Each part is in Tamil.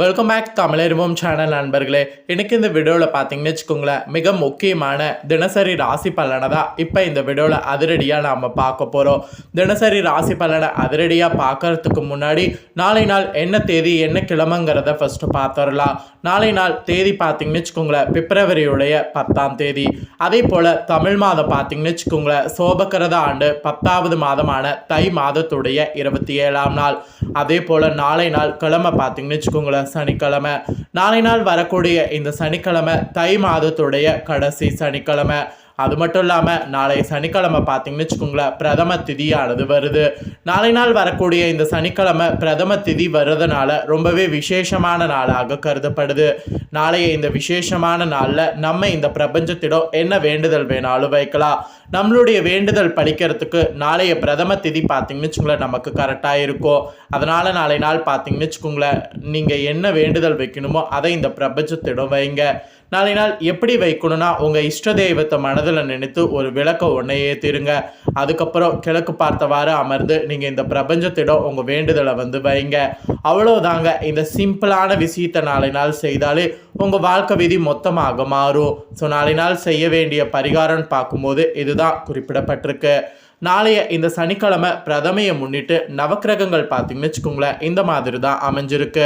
welcome back Tamilarivom channel நண்பர்களே. எனக்கு இந்த வீடியோவில் பார்த்தீங்கன்னு வச்சுக்கோங்களேன் மிக முக்கியமான தினசரி ராசி பலனை தான் இப்போ இந்த வீடியோவில் அதிரடியாக நாம் பார்க்க போகிறோம் தினசரி ராசி பலனை அதிரடியாக பார்க்கறதுக்கு முன்னாடி நாளை நாள் என்ன தேதி என்ன கிழமைங்கிறத ஃபஸ்ட்டு பார்த்துடலாம் நாளை நாள் தேதி பார்த்தீங்கன்னு வச்சுக்கோங்களேன் பிப்ரவரியுடைய பத்தாம் தேதி. அதே போல் தமிழ் மாதம் பார்த்தீங்கன்னு வச்சுக்கோங்களேன் சோபக்கிரத ஆண்டு பத்தாவது மாதமான தை மாதத்துடைய இருபத்தி ஏழாம் நாள். அதே போல் நாளை நாள் கிழமை பார்த்தீங்கன்னு வச்சுக்கோங்களேன் சனிக்கிழமை. நாளை நாள் வரக்கூடிய இந்த சனிக்கிழமை தை மாதத்துடைய கடைசி சனிக்கிழமை. அது மட்டும் இல்லாமல் நாளை சனிக்கிழமை பார்த்தீங்கன்னு வச்சுக்கோங்களேன் பிரதம திதியானது வருது. நாளை நாள் வரக்கூடிய இந்த சனிக்கிழமை பிரதம திதி வர்றதுனால ரொம்பவே விசேஷமான நாளாக கருதப்படுது. நாளைய இந்த விசேஷமான நாளில் நம்ம இந்த பிரபஞ்சத்திடம் என்ன வேண்டுதல் வேணாலும் வைக்கலாம். நம்மளுடைய வேண்டுதல் படிக்கிறதுக்கு நாளைய பிரதம திதி பார்த்தீங்கன்னு வச்சுக்கோங்களேன் நமக்கு கரெக்டாக இருக்கும். அதனால் நாளை நாள் பார்த்தீங்கன்னு வச்சுக்கோங்களேன் நீங்கள் என்ன வேண்டுதல் வைக்கணுமோ அதை இந்த பிரபஞ்சத்திடம் வைங்க. நாளை நாள் எப்படி வைக்கணும்னா உங்கள் இஷ்ட தெய்வத்தை மனதில் நினைத்து ஒரு விளக்க ஒன்றை ஏற்றிருங்க அதுக்கப்புறம் கிழக்கு பார்த்தவாறு அமர்ந்து நீங்கள் இந்த பிரபஞ்சத்திடம் உங்கள் வேண்டுதலை வந்து வைங்க. அவ்வளோதாங்க இந்த சிம்பிளான விஷயத்தை நாளை நாள் செய்தாலே உங்கள் வாழ்க்கை விதி மொத்தமாக மாறும். ஸோ நாளை நாள் செய்ய வேண்டிய பரிகாரம்னு பார்க்கும்போது இதுதான் குறிப்பிடப்பட்டிருக்கு. நாளைய இந்த சனிக்கிழமை பிரதமையை முன்னிட்டு நவக்கிரகங்கள் பார்த்தீங்கன்னு வச்சுக்கோங்களேன் இந்த மாதிரி தான் அமைஞ்சிருக்கு.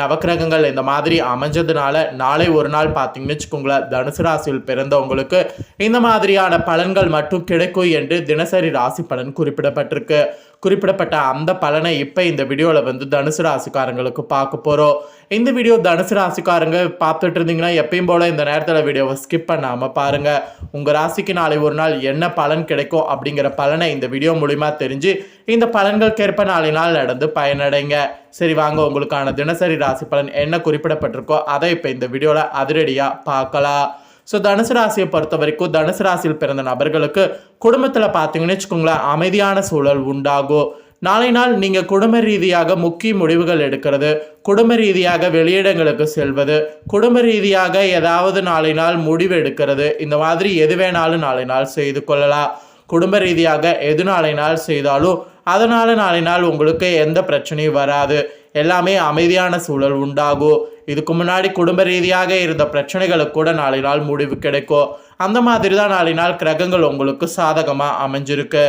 நவக்கிரகங்கள் இந்த மாதிரி அமைஞ்சதுனால நாளை ஒரு நாள் பார்த்தீங்கன்னு வச்சுக்கோங்களேன் தனுசு ராசியில் பிறந்தவங்களுக்கு இந்த மாதிரியான பலன்கள் மட்டும் கிடைக்கும் என்று தினசரி ராசி பலன் குறிப்பிடப்பட்டிருக்கு. குறிப்பிடப்பட்ட அந்த பலனை இப்போ இந்த வீடியோவில் வந்து தனுசு ராசிக்காரங்களுக்கு பார்க்க போகிறோம் இந்த வீடியோ தனுசு ராசிக்காரங்க பார்த்துட்டு இருந்தீங்கன்னா எப்பயும் போல் இந்த நேரத்தில் வீடியோவை ஸ்கிப் பண்ணாமல் பாருங்கள் உங்கள் ராசிக்கு நாளை ஒரு நாள் என்ன பலன் கிடைக்கும் அப்படிங்கிற பலனை இந்த வீடியோ மூலிமா தெரிஞ்சு இந்த பலன்களுக்கேற்ப நாளை நாள் நடந்து பயனடைங்க. சரி வாங்க உங்களுக்கான தினசரி ராசி பலன் என்ன குறிப்பிடப்பட்டிருக்கோ அதை இப்போ இந்த வீடியோவில் அதிரடியாக பார்க்கலாம். ஸோ தனுசு ராசியை பொறுத்த வரைக்கும் தனுசு ராசியில் பிறந்த நபர்களுக்கு குடும்பத்தில் பார்த்தீங்கன்னு வச்சுக்கோங்களேன் அமைதியான சூழல் உண்டாகும் நாளை நாள் நீங்கள் குடும்ப ரீதியாக முக்கிய முடிவுகள் எடுக்கிறது குடும்ப ரீதியாக வெளியிடங்களுக்கு செல்வது குடும்ப ரீதியாக ஏதாவது நாளை நாள் முடிவு எடுக்கிறது இந்த மாதிரி எது வேணாலும் நாளை நாள் செய்து கொள்ளலாம். குடும்ப ரீதியாக எது நாளை நாள் செய்தாலும் அதனால் நாளை நாள் உங்களுக்கு எந்த பிரச்சனையும் வராது. எல்லாமே அமைதியான சூழல் உண்டாகும் இதுக்கு முன்னாடி குடும்ப ரீதியாக இருந்த பிரச்சனைகளுக்கு கூட நாளை நாள் முடிவு கிடைக்கும். அந்த மாதிரி தான் நாளை நாள் கிரகங்கள் உங்களுக்கு சாதகமாக அமைஞ்சிருக்கு.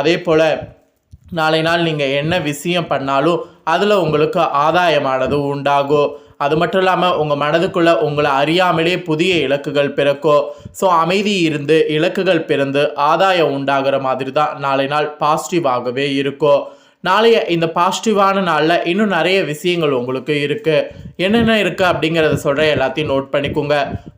அதே போல் நாளை நாள் நீங்கள் என்ன விஷயம் பண்ணாலும் அதில் உங்களுக்கு ஆதாயமானது உண்டாகும். அது மட்டும் இல்லாமல் உங்கள் மனதுக்குள்ளே உங்களை அறியாமலே புதிய இலக்குகள் பிறக்கும். ஸோ அமைதி இருந்து இலக்குகள் பிறந்து ஆதாயம் உண்டாகிற மாதிரி தான் நாளை நாள் பாசிட்டிவாகவே இருக்கும். நாளைய இந்த பாசிட்டிவான நாளில் இன்னும் நிறைய விஷயங்கள் உங்களுக்கு இருக்குது என்னென்ன இருக்குது அப்படிங்கிறத சொல்கிற எல்லாத்தையும் நோட் பண்ணிக்கோங்க.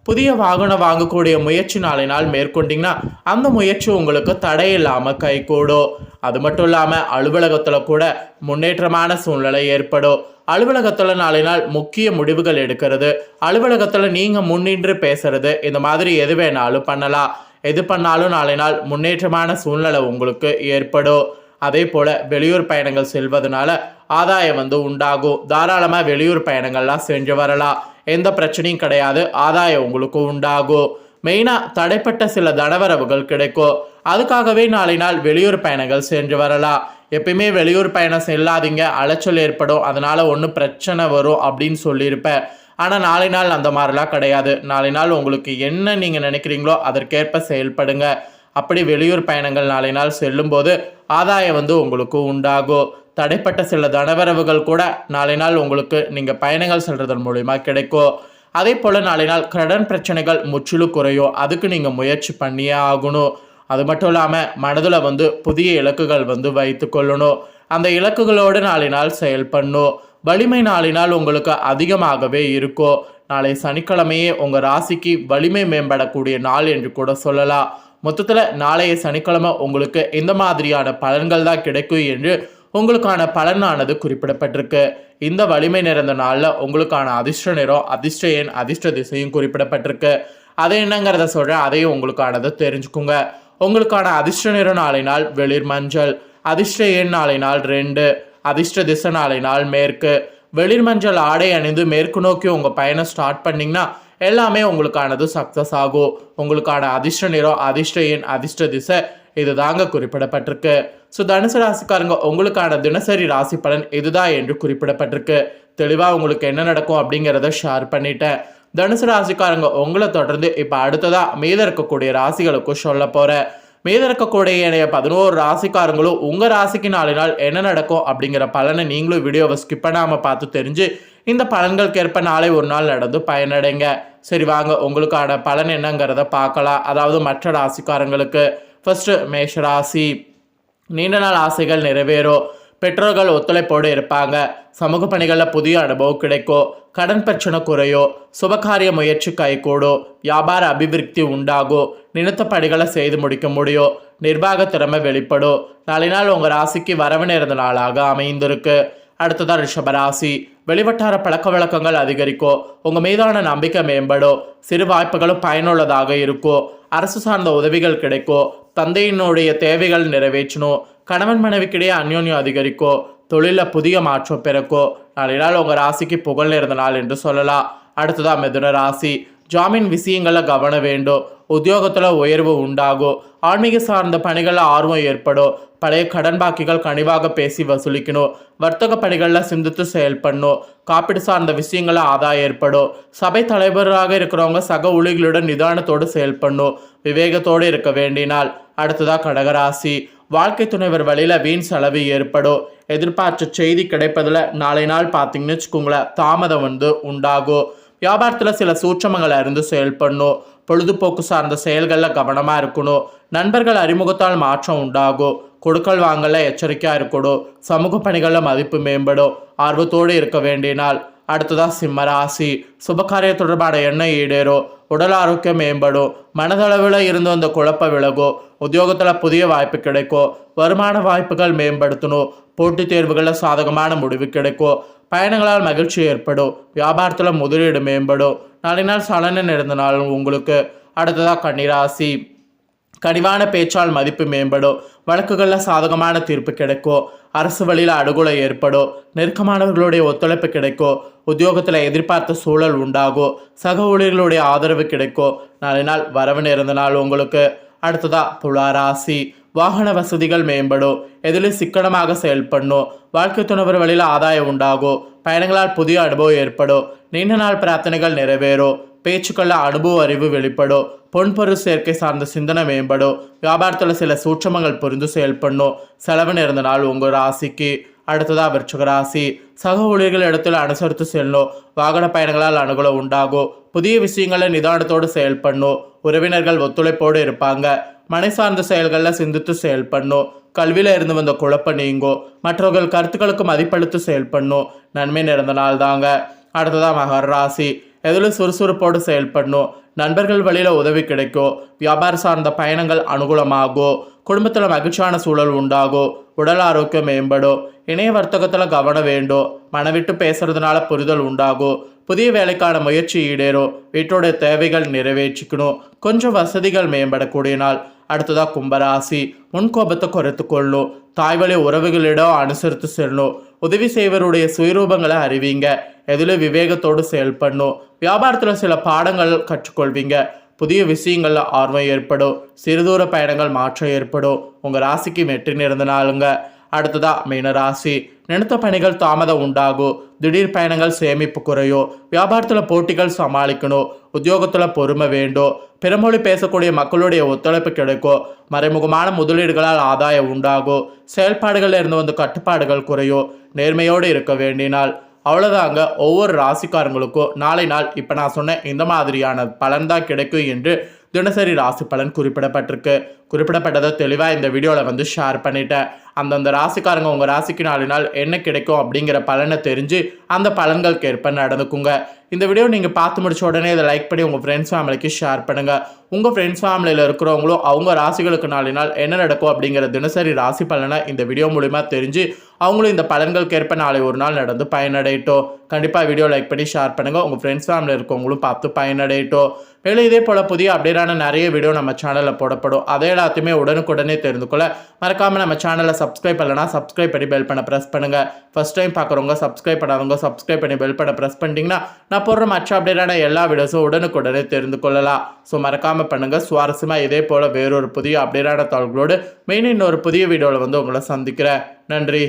புதிய வாகனம் வாங்கக்கூடிய முயற்சி நாளை நாள் மேற்கொண்டிங்கன்னா அந்த முயற்சி உங்களுக்கு தடையில்லாமல் கைகூடும். அது மட்டும் இல்லாமல் அலுவலகத்தில் கூட முன்னேற்றமான சூழ்நிலை ஏற்படும். அலுவலகத்தில் நாளை நாள் முக்கிய முடிவுகள் எடுக்கிறது. அலுவலகத்தில் நீங்கள் முன்னின்று பேசுறது இந்த மாதிரி எது வேணாலும் பண்ணலாம். எது பண்ணாலும் நாளை நாள் முன்னேற்றமான சூழ்நிலை உங்களுக்கு ஏற்படும். அதே போல் வெளியூர் பயணங்கள் செல்வதனால ஆதாயம் வந்து உண்டாகும். தாராளமாக வெளியூர் பயணங்கள்லாம் செஞ்சு வரலாம். எந்த பிரச்சனையும் கிடையாது. ஆதாயம் உங்களுக்கும் உண்டாகும். மெயினாக தடைப்பட்ட சில தடவரவுகள் கிடைக்கும். அதுக்காகவே நாளை நாள் வெளியூர் பயணங்கள் சென்று வரலாம். எப்பயுமே வெளியூர் பயணம் செல்லாதீங்க. அலைச்சல் ஏற்படும். அதனால் ஒன்றும் பிரச்சனை வரும் அப்படின்னு சொல்லியிருப்பேன். ஆனால் நாளை நாள் அந்த மாதிரிலாம் கிடையாது. நாளை நாள் உங்களுக்கு என்ன நீங்கள் நினைக்கிறீங்களோ அதற்கேற்ப செயல்படுங்க. அப்படி வெளியூர் பயணங்கள் நாளை நாள் செல்லும்போது ஆதாயம் வந்து உங்களுக்கு உண்டாகும் தடைப்பட்ட சில தனவரவுகள் கூட நாளை நாள் உங்களுக்கு நீங்கள் பயணங்கள் செல்றதன் மூலிமா கிடைக்கும் அதே போல் நாளை நாள் கடன் பிரச்சனைகள் முற்றிலும் குறையும் அதுக்கு நீங்கள் முயற்சி பண்ணியே ஆகணும். அது மட்டும் இல்லாமல் மனதில் வந்து புதிய இலக்குகள் வந்து வைத்து கொள்ளணும். அந்த இலக்குகளோடு நாளை நாள் செயல்படணும் வலிமை நாளை நாள் உங்களுக்கு அதிகமாகவே இருக்கும் நாளை சனிக்கிழமையே உங்கள் ராசிக்கு வலிமை மேம்படக்கூடிய நாள் என்று கூட சொல்லலாம். மொத்தத்தில் நாளைய சனிக்கிழமை உங்களுக்கு இந்த மாதிரியான பலன்கள் தான் கிடைக்கும் என்று உங்களுக்கான பலனானது குறிப்பிடப்பட்டிருக்கு. இந்த வலிமை நிறைந்த நாளில் உங்களுக்கான அதிர்ஷ்ட நிறம் அதிர்ஷ்ட எண் அதிர்ஷ்ட திசையும் குறிப்பிடப்பட்டிருக்கு. அது என்னங்கிறத சொல்கிறேன் அதையும் உங்களுக்கானதை தெரிஞ்சுக்குங்க. உங்களுக்கான அதிர்ஷ்ட நிறம் நாளை நாள் வெளிர் மஞ்சள் அதிர்ஷ்ட எண் நாளை நாள் ரெண்டு அதிர்ஷ்ட திசை நாளை நாள் மேற்கு. வெளிர் மஞ்சள் ஆடை அணிந்து மேற்கு நோக்கி உங்கள் பயணம் ஸ்டார்ட் பண்ணிங்கன்னா எல்லாமே உங்களுக்கானது சக்ஸஸ் ஆகும். உங்களுக்கான அதிர்ஷ்ட நிறம் அதிர்ஷ்ட எண் அதிர்ஷ்ட திசை இது தாங்க குறிப்பிடப்பட்டிருக்கு. ஸோ தனுசு ராசிக்காரங்க உங்களுக்கான தினசரி ராசி பலன் இதுதான் என்று குறிப்பிடப்பட்டிருக்கு. தெளிவாக உங்களுக்கு என்ன நடக்கும் அப்படிங்கிறத ஷேர் பண்ணிட்டேன். தனுசு ராசிக்காரங்க உங்களை தொடர்ந்து இப்போ அடுத்ததாக மீத இருக்கக்கூடிய ராசிகளுக்கும் சொல்ல போகிறேன் மீதிருக்கக்கூடிய இணைய பதினோரு ராசிக்காரங்களும் உங்கள் ராசிக்கு நாலு நாள் என்ன நடக்கும் அப்படிங்கிற பலனை நீங்களும் வீடியோவை ஸ்கிப் பண்ணாமல் பார்த்து தெரிஞ்சு இந்த பலன்களுக்கேற்ப நாளை ஒரு நாள் நடந்து பயனடைங்க. சரி வாங்க உங்களுக்கான பலன் என்னங்கிறத பார்க்கலாம். அதாவது மற்ற ராசிக்காரங்களுக்கு. ஃபர்ஸ்ட் மேஷ ராசி. நீண்ட நாள் ஆசைகள் நிறைவேறும். பெற்றோர்கள் ஒத்துழைப்போடு இருப்பாங்க. சமூக பணிகளில் புதிய அனுபவம் கிடைக்கும் கடன் பிரச்சனை குறையும் சுபகாரிய முயற்சி கைகூடும் வியாபார அபிவிருத்தி உண்டாகும் நினைத்த பணிகளை செய்து முடிக்க முடியும் நிர்வாக திறமை வெளிப்படும் நாளை நாள் உங்கள் ராசிக்கு வரவு நேர்ந்த நாளாக அமைந்திருக்கு. அடுத்ததான் ரிஷபராசி வெளிவட்டார பழக்க வழக்கங்கள் அதிகரிக்கும் உங்கள் மீதான நம்பிக்கை மேம்படும் சிறு வாய்ப்புகளும் பயனுள்ளதாக இருக்கும் அரசு சார்ந்த உதவிகள் கிடைக்கும் தந்தையினுடைய தேவைகள் நிறைவேற்றணும் கணவன் மனைவிக்கிடையே அந்யோன்யம் அதிகரிக்கோ தொழிலில் புதிய மாற்றம் பிறக்கோ நாளை நாள் உங்கள் ராசிக்கு புகழ் நேர்ந்த நாள் என்று சொல்லலாம். அடுத்ததான் மிதுன ராசி. ஜாமீன் விஷயங்களில் கவனம் வேண்டும். உத்தியோகத்தில் உயர்வு உண்டாகும். ஆன்மீக சார்ந்த பணிகளில் ஆர்வம் ஏற்படும். பழைய கடன் பாக்கிகள் கனிவாக பேசி வசூலிக்கணும். வர்த்தக பணிகளில் சிந்தித்து செயல்படணும். காப்பீடு சார்ந்த விஷயங்களில் ஆதாயம் ஏற்படும். சபை தலைவராக இருக்கிறவங்க சக ஊழிகளுடன் நிதானத்தோடு செயல்படணும். விவேகத்தோடு இருக்க வேண்டினால் அடுத்ததாக கடகராசி. வாழ்க்கை துணைவர் வழியில் வீண் செலவு ஏற்படும். எதிர்பார்த்த செய்தி கிடைப்பதில் நாளை நாள் பார்த்தீங்கன்னு வச்சுக்கோங்களேன் தாமதம் வந்து உண்டாகும். வியாபாரத்தில் சில சூட்சமங்களை அறிந்து செயல்படணும். பொழுதுபோக்கு சார்ந்த செயல்களில் கவனமாக இருக்கணும். நண்பர்கள் அறிமுகத்தால் மாற்றம் உண்டாகும். கொடுக்கல் வாங்கல எச்சரிக்கையாக இருக்கணும். சமூக பணிகளில் மதிப்பு மேம்படும். ஆர்வத்தோடு இருக்க வேண்டிய நாள். அடுத்ததாக சிம்மராசி சுபகாரிய தொடர்பான எண்ணம் ஈடேறும். உடல் ஆரோக்கியம் மேம்படும் மனதளவில் இருந்து வந்த குழப்ப விலகும் உத்தியோகத்தில் புதிய வாய்ப்பு கிடைக்கும் வருமான வாய்ப்புகள் மேம்படுத்தணும் போட்டித் தேர்வுகளில் சாதகமான முடிவு கிடைக்கும் பயணங்களால் மகிழ்ச்சி ஏற்படும் வியாபாரத்தில் முதலீடு மேம்படும் நாளை நாள் சலனை நாள் உங்களுக்கு அடுத்ததாக கன்னிராசி. கனிவான பேச்சால் மதிப்பு மேம்படும் வழக்குகளில் சாதகமான தீர்ப்பு கிடைக்கும் அரசு வழியில் அடுகொலை ஏற்படும் நெருக்கமானவர்களுடைய ஒத்துழைப்பு கிடைக்கும் உத்தியோகத்தில் எதிர்பார்த்த சூழல் உண்டாகும் சக ஊழியர்களுடைய ஆதரவு கிடைக்கும் நாளை நாள் வரவு நேர்ந்த நாள் உங்களுக்கு. அடுத்ததா துளாராசி வாகன வசதிகள் மேம்படும் எதிலும் சிக்கனமாக செயல்படணும் வாழ்க்கை துணவர் வழியில் ஆதாயம் உண்டாகும் பயணங்களால் புதிய அனுபவம் ஏற்படும் நீண்ட நாள் பிரார்த்தனைகள் நிறைவேறும் பேச்சுக்களில் அனுபவ அறிவு வெளிப்படும் பொன்பொருள் சேர்க்கை சார்ந்த சிந்தனை மேம்படும் வியாபாரத்தில் சில சூட்சமங்கள் புரிந்து செயல்படணும் செலவு நேர்ந்த நாள் உங்கள் ராசிக்கு அடுத்ததாக விருச்சக ராசி. சக ஊழியர்கள் இடத்துல அனுசரித்து செல்லணும் வாகன பயணங்களால் அனுகூலம் உண்டாகும் புதிய விஷயங்களை நிதானத்தோடு செயல்படணும் உறவினர்கள் ஒத்துழைப்போடு இருப்பாங்க. மனை சார்ந்த செயல்களில் சிந்தித்து செயல்படணும் கல்வியில் இருந்து வந்த குழப்பம் நீங்கும் மற்றவர்கள் கருத்துக்களுக்கு மதிப்பளித்து செயல்படணும் நன்மை நிறைந்த நாள் தாங்க. அடுத்ததாக மகர ராசி. எதில் சுறுசுறுப்போடு செயல்படணும். நண்பர்கள் வழியில் உதவி கிடைக்கும். வியாபார சார்ந்த பயணங்கள் அனுகூலமாகும். குடும்பத்தில் மகிழ்ச்சியான சூழல் உண்டாகும். உடல் ஆரோக்கியம் மேம்படும். இணைய வர்த்தகத்தில் கவனம் வேண்டும். மனவிட்டு பேசுறதுனால புரிதல் உண்டாகும். புதிய வேலைக்கான முயற்சி ஈடேறும். வீட்டோட தேவைகள் நிறைவேற்றிக்கணும். கொஞ்சம் வசதிகள் மேம்படக்கூடிய நாள். அடுத்ததாக கும்பராசி. முன்கோபத்தை குறைத்து கொள்ளும் தாய்வழி உறவுகளிடம் அனுசரித்து செல்லணும். உதவி செய்வருடைய சுயரூபங்களை அறிவிங்க. எதில் விவேகத்தோடு செயல்படணும். வியாபாரத்தில் சில பாடங்கள் கற்றுக்கொள்வீங்க. புதிய விஷயங்களில் ஆர்வம் ஏற்படும். சிறுதூர பயணங்கள் மாற்றம் ஏற்படும். உங்கள் ராசிக்கு வெற்றி நிறந்த நாளுங்க. அடுத்ததா மீன ராசி. நினைத்த பணிகள் தாமதம் உண்டாகும். திடீர் பயணங்கள் சேமிப்பு குறையும். வியாபாரத்தில் போட்டிகள் சமாளிக்கணும். உத்தியோகத்தில் பொறுமை வேண்டும். பிறமொழி பேசக்கூடிய மக்களுடைய ஒத்துழைப்பு கிடைக்கும். மறைமுகமான முதலீடுகளால் ஆதாயம் உண்டாகும். செயல்பாடுகளில் இருந்து வந்து கட்டுப்பாடுகள் குறையும். நேர்மையோடு இருக்க வேண்டினால். அவ்வளோதாங்க ஒவ்வொரு ராசிக்காரங்களுக்கும் நாளை நாள் இப்போ நான் சொன்ன இந்த மாதிரியான பலன் தான் கிடைக்கும் என்று தினசரி ராசி பலன் குறிப்பிடப்பட்டிருக்கு. குறிப்பிடப்பட்டதை தெளிவாக இந்த வீடியோவில் வந்து ஷேர் பண்ணிட்டேன். அந்தந்த ராசிக்காரங்க உங்கள் ராசிக்கு நாலு நாள் என்ன கிடைக்கும் அப்படிங்கிற பலனை தெரிஞ்சு அந்த பலன்களுக்கு ஏற்ப நடந்துக்குங்க. இந்த வீடியோ நீங்கள் பார்த்து முடிச்ச உடனே இதை லைக் பண்ணி உங்கள் ஃப்ரெண்ட்ஸ் ஃபேமிலிக்கு ஷேர் பண்ணுங்கள் உங்கள் ஃப்ரெண்ட்ஸ் ஃபேமிலியில் இருக்கிறவங்களும் அவங்க ராசிகளுக்கு நாலு நாள் என்ன நடக்கும் அப்படிங்கிற தினசரி ராசி பலனை இந்த வீடியோ மூலிமா தெரிஞ்சு அவங்களும் இந்த பலன்களுக்கு ஏற்ப நாளை ஒரு நாள் நடந்து பயனடையட்டும். கண்டிப்பாக வீடியோ லைக் பண்ணி ஷேர் பண்ணுங்கள் உங்கள் ஃப்ரெண்ட்ஸ் ஃபேமிலியில் இருக்கவங்களும் பார்த்து பயனடையட்டும். மேலும் இதே போல் புதிய அப்டேட்டான நிறைய வீடியோ நம்ம சேனலில் போடப்படும். அதே எல்லாத்தையுமே உடனுக்குடனே தெரிந்து கொள்ள மறக்காமல் நம்ம சேனலை சப்ஸ்கிரைப் பண்ணலனா சப்ஸ்கிரைப் பண்ணி பெல் பண்ண ப்ரெஸ் பண்ணுங்கள் ஃபர்ஸ்ட் டைம் பார்க்குறவங்க சப்ஸ்கிரைப் பண்ணாதவங்க சப்ஸ்கிரைப் பண்ணி பெல் பண்ண ப்ரெஸ் பண்ணிட்டீங்கன்னா நான் போடுற மற்ற அப்டேட்டான எல்லா வீடியோஸும் உடனுக்குடனே தெரிந்து கொள்ளலாம். ஸோ மறக்காமல் பண்ணுங்கள் சுவாரஸ்யமாக இதே போல் வேறொரு புதிய அப்டேட்டான தகவல்களோடு மெயின் இன்னொரு புதிய வீடியோவில் வந்து உங்களை சந்திக்கிறேன். நன்றி.